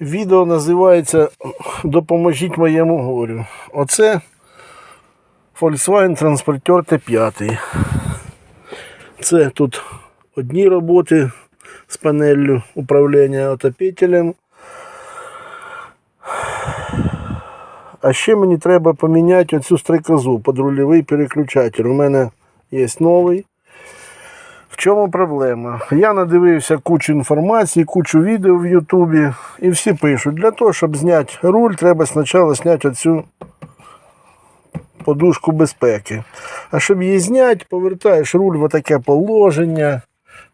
Відео називається Допоможіть моєму горю. Оце Volkswagen Transporter T5. Це тут одні роботи з панеллю управління отопителем. А ще мені треба поміняти оцю стрекозу подрульовий переключатель. У мене є новий. Чому проблема? Я надивився кучу інформації, кучу відео в Ютубі, і всі пишуть, для того, щоб зняти руль, треба спочатку зняти оцю подушку безпеки. А щоб її зняти, повертаєш руль в таке положення,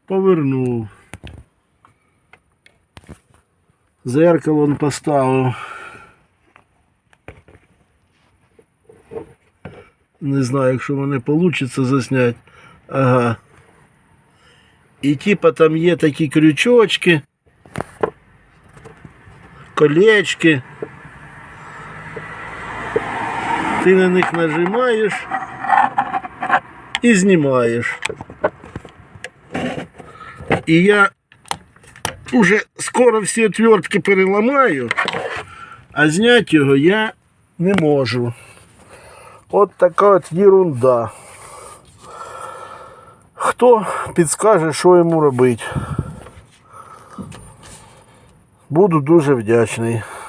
повернув. Зеркало он поставив. Не знаю, якщо мене вийде засняти. Ага. І типа там є такі крючочки, колечки. Ти на них нажимаєш і знімаєш. І я уже скоро всі отвертки переламаю, а зняти його я не можу. От така от ерунда. Хто підскаже, що йому робити? Буду дуже вдячний.